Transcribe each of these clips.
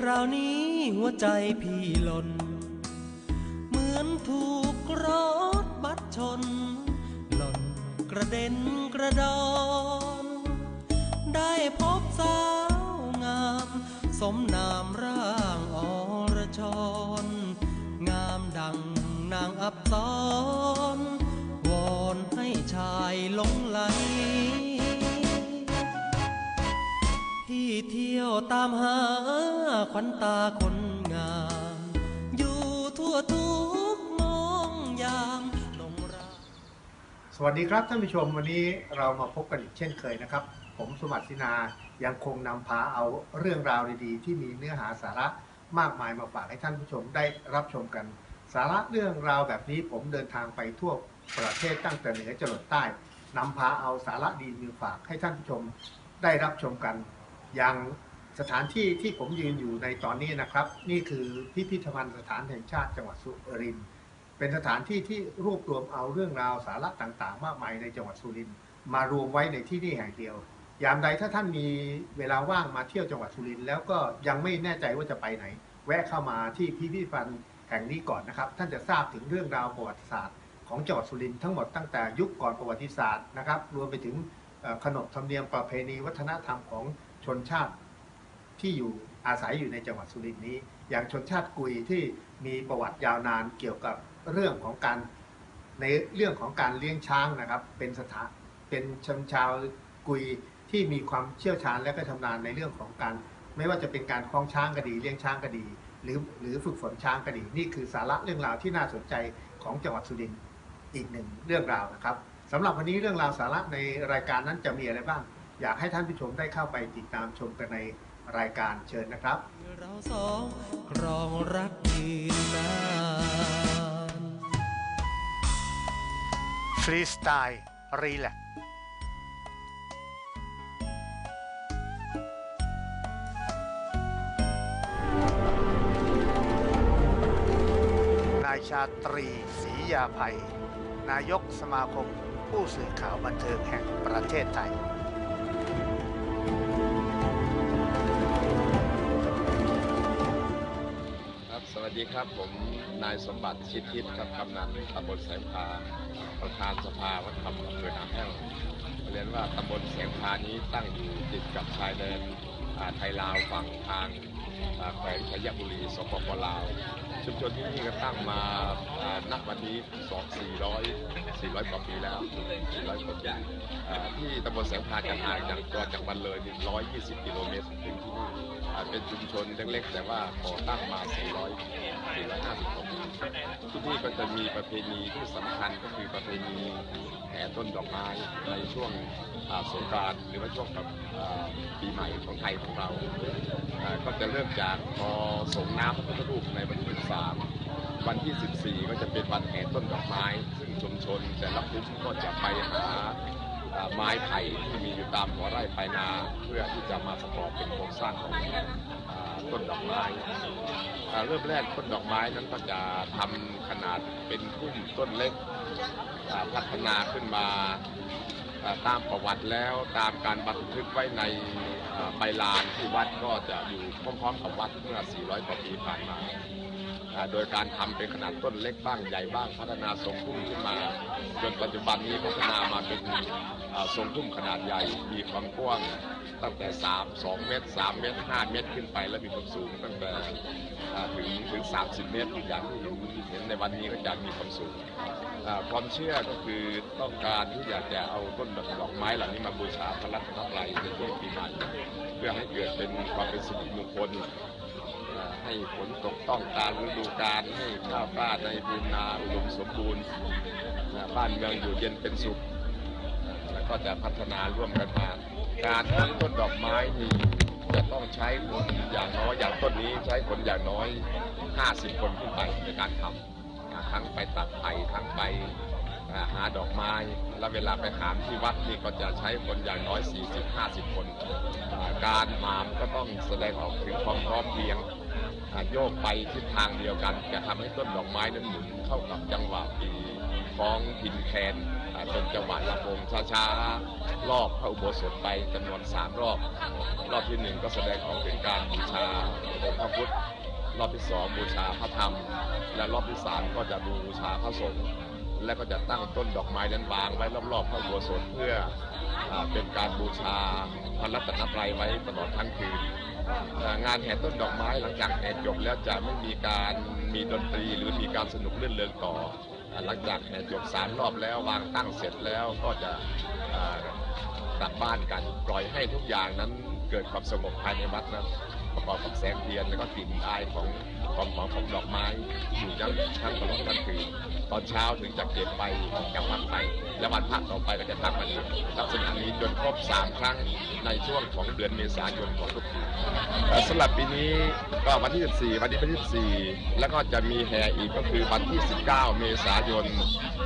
คราวนี้หัวใจพี่หล่น เหมือนถูกรถบัสชน หล่นกระเด็นกระดอนได้พบสาวงาม สมนามร่างอรชร งามดังนางอับซ้อน เที่ยวตามหาขวัญตาคนงาม อยู่ทั่วทุกมองยามลงรักสวัสดีครับท่านผู้ชมวันนี้เรามาพบกันอีกเช่นเคยนะครับ ผมสมัติสินายังคงนำพาเอาเรื่องราวดีๆ ที่มีเนื้อหาสาระมากมายมาฝากให้ท่านผู้ชมได้รับชมกัน สาระเรื่องราวแบบนี้ผมเดินทางไปทั่วประเทศตั้งแต่เหนือจรดใต้นำพาเอาสาระดีมาฝากให้ท่านผู้ชมได้รับชมกัน อย่างสถานที่ที่ผมยืนอยู่ในตอนนี้นะครับ นี่คือพิพิธภัณฑ์สถานแห่งชาติจังหวัดสุรินทร์เป็นสถานที่ที่รวบรวมเอาเรื่องราวสาระต่างๆ มากมายในจังหวัดสุรินทร์มารวมไว้ในที่นี่แห่งเดียว ยามใดถ้าท่านมีเวลาว่างมาเที่ยวจังหวัดสุรินทร์แล้วก็ยังไม่แน่ใจว่าจะไปไหน แวะเข้ามาที่พิพิธภัณฑ์แห่งนี้ก่อนนะครับ ท่านจะทราบถึงเรื่องราวประวัติศาสตร์ของจังหวัดสุรินทร์ทั้งหมดตั้งแต่ยุคก่อนประวัติศาสตร์นะครับ รวมไปถึงขนบธรรมเนียมประเพณีวัฒนธรรมของ ชนชาติที่อยู่อาศัยอยู่ในจังหวัดสุรินทร์นี้ อย่างชนชาติกุยที่มีประวัติยาวนานเกี่ยวกับเรื่องของการในเรื่องของการเลี้ยงช้างนะครับ เป็นสถาเป็นชนชาวกุยที่มีความเชี่ยวชาญและก็ชำนาญในเรื่องของการ ไม่ว่าจะเป็นการคล้องช้างก็ดีเลี้ยงช้างก็ดี หรือหรือฝึกฝนช้างก็ดี นี่คือสาระเรื่องราวที่น่าสนใจของจังหวัดสุรินทร์อีกหนึ่งเรื่องราวนะครับสำหรับวันนี้เรื่องราวสาระในรายการนั้นจะมีอะไรบ้าง อยากให้ท่านผู้ชมได้เข้าไปติดตามชมกันในรายการเชิญนะครับ เราสองครองรักยืนนานฟรีสไตล์รีแลกนายชาตรีศรียาภัย นายกสมาคมผู้สื่อข่าวบันเทิงแห่งประเทศไทย ดีครับผมนายสมบัติชิดทิศครับกำนันตำบลแสงพาประธานสภาวัฒนธรรมอำเภอหนามแห้วเรียนว่าตำบลแสงพานี้ตั้งอยู่ติดกับชายแดนอ่าไทยลาวฝั่งทาง แขวงชัยบุรีสปปลาว ชุมชนที่นี่ก็ตั้งมานับวันนี้สองสี่ร้อยสี่ร้อยกว่าปีแล้วสี่ร้อยกว่าปีที่ตำบลแสงพาจะห่างจากตัวจากวันเลยร้อยยี่สิบกิโลเมตรถึงที่นี่เป็นชุมชนเล็กๆ แต่ว่าก่อตั้งมา 400 450กว่าปีที่นี่ก็จะมีประเพณีที่สำคัญก็คือประเพณีแห่ต้นดอกไม้ในช่วงสงกรานต์หรือว่าช่วงแบบปีใหม่ของไทยของเราอ่าก็จะเริ่มจากพอส่งน้ำพระพุทธรูปในวันที่3วันที่ 14 ก็จะเป็นวันแห่ต้นดอกไม้ ซึ่งชุมชนแต่ละพื้นก็จะไปหาไม้ไผ่ที่มีอยู่ตามหัวไร่ปลายนาเพื่อที่จะมาประกอบเป็นโครงสร้างของต้นดอกไม้เริ่มแรกต้นดอกไม้นั้นก็จะทำขนาดเป็นพุ่มต้นเล็กพัฒนาขึ้นมาตามประวัติแล้วตามการบันทึกไว้ใน ใบลานที่วัดก็จะอยู่พร้อมๆกับวัดเมื่อ 400 กว่าปีผ่านมาอ่า โดยการทำเป็นขนาดต้นเล็กบ้างใหญ่บ้างพัฒนาทรงพุ่มขึ้นมา จนปัจจุบันนี้พัฒนามาเป็นทรงพุ่มขนาดใหญ่ มีความกว้างตั้งแต่ 3 2 เมตร 3 เมตร 5 เมตรขึ้นไป และมีความสูงตั้งแต่ถึงถึง 30 เมตรอย่างที่เห็นเห็นในวันนี้ก็จะมีความสูงความเชื่อก็คือต้องการที่อยากจะเอาต้นดอกไม้เหล่านี้มาบูชาพระรัตนตรัยในช่วงปีใหม่เพื่อให้เกิดเป็นความเป็นสิริมงคล ให้ฝนตกต้องตามฤดูกาลให้ข้าวกล้าในพื้นนาอุดมสมบูรณ์บ้านเมืองอยู่เย็นเป็นสุข แล้วก็จะพัฒนาร่วมกันมาการทำต้นดอกไม้นี่จะต้องใช้คนอย่างน้อยอย่างต้นนี้ใช้คนอย่างน้อย 50 คนขึ้นไปในการทำอ่าทั้งไปตัดไผ่ทั้งไปหาดอกไม้ แล้วเวลาไปหามที่วัดนี่ก็จะใช้คนอย่างน้อย 40-50 คนอ่าการหามก็ต้องแสดงออกถึงความพร้อมเพรียงาโยกไปทิศทางเดียวกัน จะทำให้ต้นดอกไม้นั้นหมุนเข้ากับจังหวะปีของพินแคนอ่เป็นจังหวะลำวงช้าๆรอบพระอุโบสถไปจำนวนสามรอบ รอบที่หนึ่งก็แสดงออกถึงการบูชาองค์พระพุทธรอบที่สองบูชาพระธรรม และรอบที่สามก็จะบูชาพระสงฆ์และก็จะตั้งต้นดอกไม้นั้นวางไว้รอบๆพระอุโบสถเพื่ออเป็นการบูชาพระรัตนตรัยไว้ตลอดทั้งคืน งานแห่ต้นดอกไม้หลังจากแห่จบแล้วจะไม่มีการมีดนตรีหรือมีการสนุกเลื่อนเริงต่ออ่าหลังจากแห่จบสามรอบแล้ววางตั้งเสร็จแล้วก็จะกลับบ้านกันปล่อยให้ทุกอย่างนั้นเกิดความสงบภายในวัดนะ ประกอบกับแสงเทียนแล้วก็กลิ่นอายของความหอมของดอกไม้อยู่ยั้งทั้งตลอดทั้งคืนตอนเช้าถึงจะเก็บไปออกจากวัดไป และวันพักต่อไปก็จะทำกันอีกลักษณะนี้จนครบสามครั้งในช่วงของเดือนเมษายนของทุกปีเอ่อสำหรับปีนี้ก็วันที่ 14 วันที่วันที่14แล้วก็จะมีแห่อีกก็คือวันที่ 19 เมษายน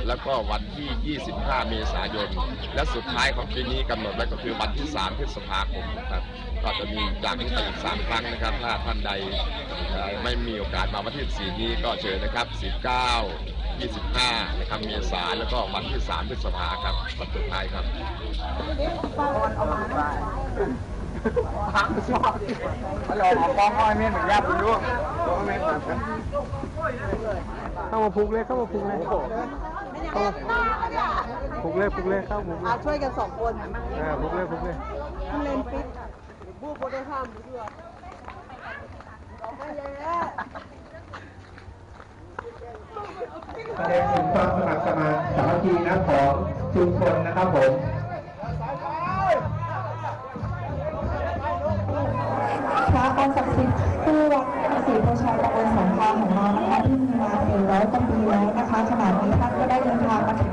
แล้วก็วันที่ 25 เมษายน และสุดท้ายของปีนี้กำหนดไว้ก็คือวันที่ 3 พฤษภาคมนะครับ ก็จะมีจากนี้ไปอีก3ครั้งนะครับ ถ้าท่านใดไม่มีโอกาสมาวันที่ 4 นี้ก็เชิญนะครับ 19 25 นะครับเมษายนแล้วก็วันที่ 3 พฤษภาครับวันสุดท้ายครับเข้ามาผูกเลยเข้ามาผูกเลยเข้ามาผูกเลยผูกเลยเข้าผูกเลอ่ายช่วยกันสองคนเออผูกเลยผูกเลยเล่นฟิต บูโบได้ห้ามเพื่อออกมาเลยแสดงถึงความสมัครสมานสามัคคีนะของชุมชนนะครับผมพระองค์ศักดิ์สิทธิ์ผู้วัดศรีโพชัยตำบลสงครามของเรานะคะที่มีมา400กว่าปีแล้วนะคะขณะนี้ท่านก็ได้เดินทางมาถึง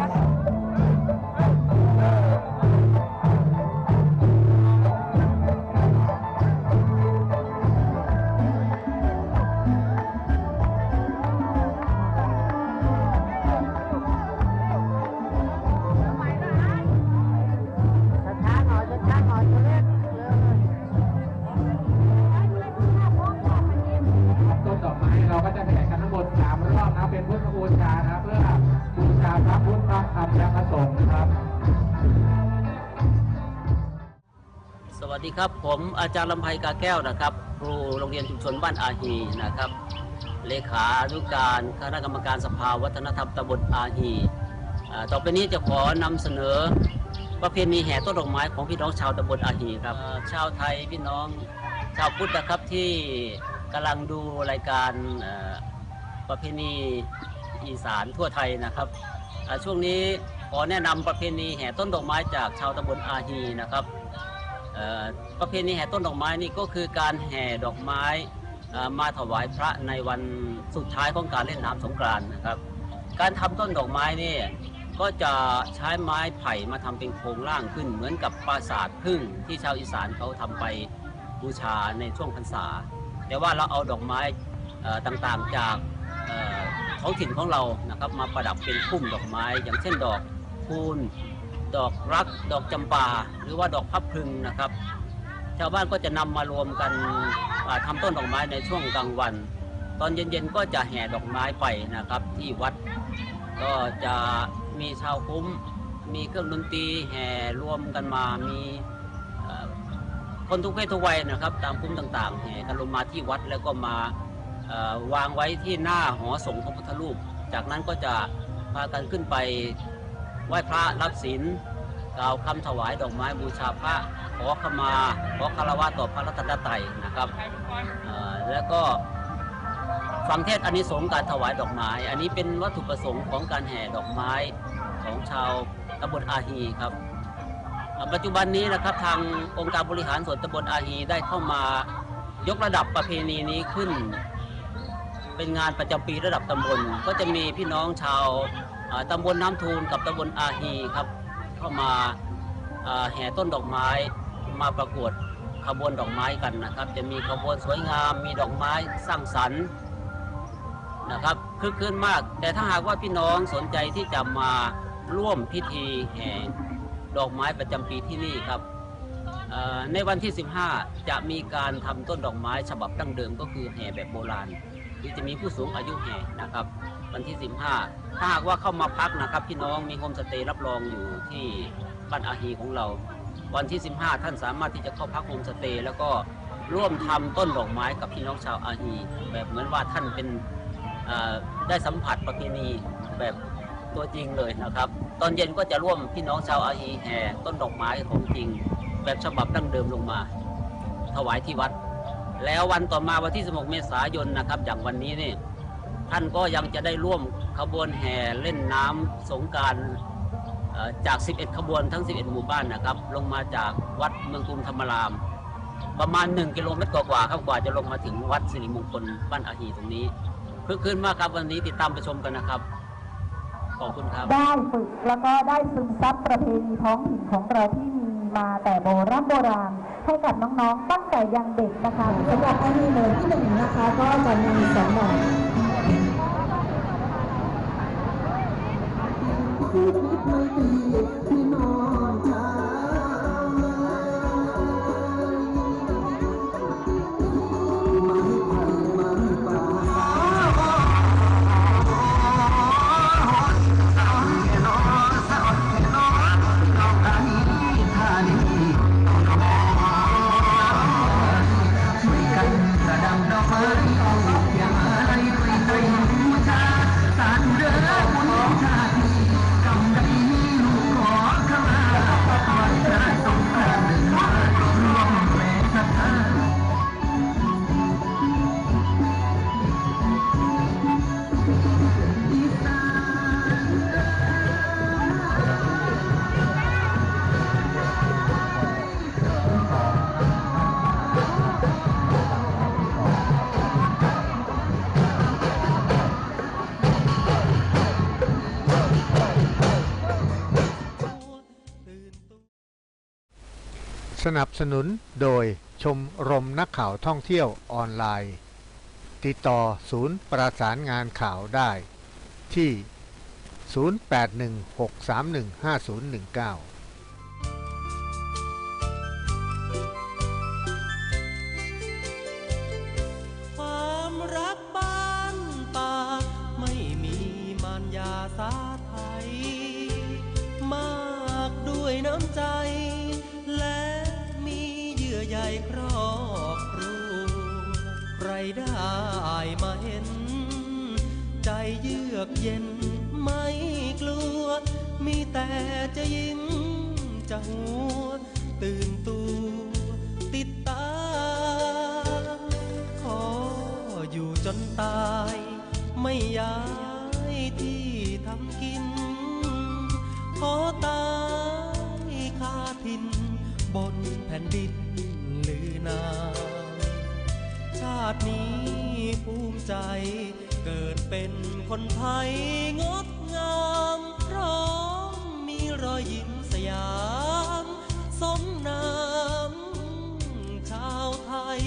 วัสดีครับผมอาจารย์ลำไพกาแก้วนะครับ ครูโรงเรียนชุมชนบ้านอาฮีนะครับ เลขานุการคณะกรรมการสภาวัฒนธรรมตำบลอาฮีต่อไปนี้จะขอนำเสนอประเพณีแห่ต้นดอกไม้ของพี่น้องชาวตำบลอาฮีครับชาวไทยพี่น้องชาวพุทธนะครับที่กำลังดูรายการประเพณีอีสานทั่วไทยนะครับช่วงนี้ขอแนะนำประเพณีแห่ต้นดอกไม้จากชาวตำบลอาฮีนะครับ ประเพณีแห่ต้นดอกไม้นี่ก็คือการแห่ดอกไม้มาถวายพระในวันสุดท้ายของการเล่นน้ำสงกรานต์นะครับ การทำต้นดอกไม้นี่ก็จะใช้ไม้ไผ่มาทำเป็นโครงร่างขึ้น เหมือนกับปราสาทพึ่งที่ชาวอีสานเขาทำไปบูชาในช่วงพรรษา แต่ว่าเราเอาดอกไม้ต่างๆจากเอ่อท้องถิ่นของเรานะครับมาประดับเป็นพุ่มดอกไม้ อย่างเช่นดอกคูณ ดอกรัก ดอกจำปา หรือว่าดอกพับพึงนะครับ ชาวบ้านก็จะนำมารวมกันอ่าทำต้นดอกไม้ในช่วงกลางวัน ตอนเย็นๆก็จะแห่ดอกไม้ไปนะครับ ที่วัดก็จะมีชาวคุ้ม มีเครื่องดนตรีแห่รวมกันมา มีคนทุกเพศทุกวัยนะครับ ตามคุ้มต่างๆแห่กันลงมาที่วัดแล้วก็มาวางไว้ที่หน้าหอสงฆ์พระพุทธรูป จากนั้นก็จะพากันขึ้นไป ไหว้พระรับศีลกล่าวคำถวายดอกไม้บูชาพระขอขมาขอคารวะต่อพระรัตนตรัยนะครับแล้วก็ฟังเทศอานิสงส์การถวายดอกไม้ อันนี้เป็นวัตถุประสงค์ของการแห่ดอกไม้ของชาวตำบลอาฮีครับ ปัจจุบันนี้นะครับทางองค์การบริหารส่วนตำบลอาฮีได้เข้ามายกระดับประเพณีนี้ขึ้น เป็นงานประจำปีระดับตำบล ก็จะมีพี่น้องชาว ตำบลน้ำทูลกับตำบลอาฮีครับ เข้ามาแห่ต้นดอกไม้มาประกวดขบวนดอกไม้กันนะครับ จะมีขบวนสวยงาม มีดอกไม้สร้างสรรค์นะครับคึกคืนมาก แต่ถ้าหากว่าพี่น้องสนใจที่จะมาร่วมพิธีแห่ดอกไม้ประจำปีที่นี่ครับในวันที่ 15 จะมีการทำต้นดอกไม้ฉบับดั้งเดิมก็คือแห่แบบโบราณคือจะมีผู้สูงอายุแห่นะครับ วันที่ 15 ถ้าหากว่าเข้ามาพักนะครับ พี่น้องมีโฮมสเตย์รับรองอยู่ที่บ้านอาฮีของเรา วันที่ 15 ท่านสามารถที่จะเข้าพักโฮมสเตย์แล้วก็ร่วมทำต้นดอกไม้กับพี่น้องชาวอาฮีแบบเหมือนว่าท่านเป็นได้สัมผัสประเพณีแบบตัวจริงเลยนะครับ ตอนเย็นก็จะร่วมพี่น้องชาวอาฮีแห่ต้นดอกไม้ของจริง แบบฉบับดั้งเดิมลงมา ถวายที่วัด แล้ววันต่อมาวันที่ 16 เมษายนนะครับ อย่างวันนี้นี่ ท่านก็ยังจะได้ร่วมขบวนแห่เล่นน้ำสงกรารจาก 11 ขบวนทั้ง 11 หมู่บ้านนะครับ ลงมาจากวัดเมืองกรุงธรรมราม ประมาณ 1 กิโลเมตรกว่าๆครับกว่าจะลงมาถึงวัดสิริมงคลบ้านอาฮีตรงนี้คึกคืนมากครับวันนี้ติดตามไปชมกันนะครับขอบคุณครับ ได้ฝึกแล้วก็ได้ซึมซับประเพณีท้องถิ่นของเราที่มีมาแต่โบราณโบราณให้กับน้องๆตั้งแต่ยังเด็กนะคะสำหรับอันนี้เลยที่หนึ่งนะคะ ก็จะมีสองหน่อย thì biết thôi thì thì nói นับสนุนโดยชมรมนักข่าวท่องเที่ยวออนไลน์ ติดต่อศูนย์ประสานงานข่าวได้ที่ 0816315019 เยือกเย็นไม่กลัว มีแต่จะยิ้มจะหัว ตื่นตัวติดตา ขออยู่จนตาย ไม่ย้ายที่ทำกิน ขอตายคาทิน บนแผ่นดินลือนา ชาตินี้ภูมิใจ เกิดเป็นคนไทยงดงามพร้อมมีรอยยิ้มสยาม สมน้ำชาวไทย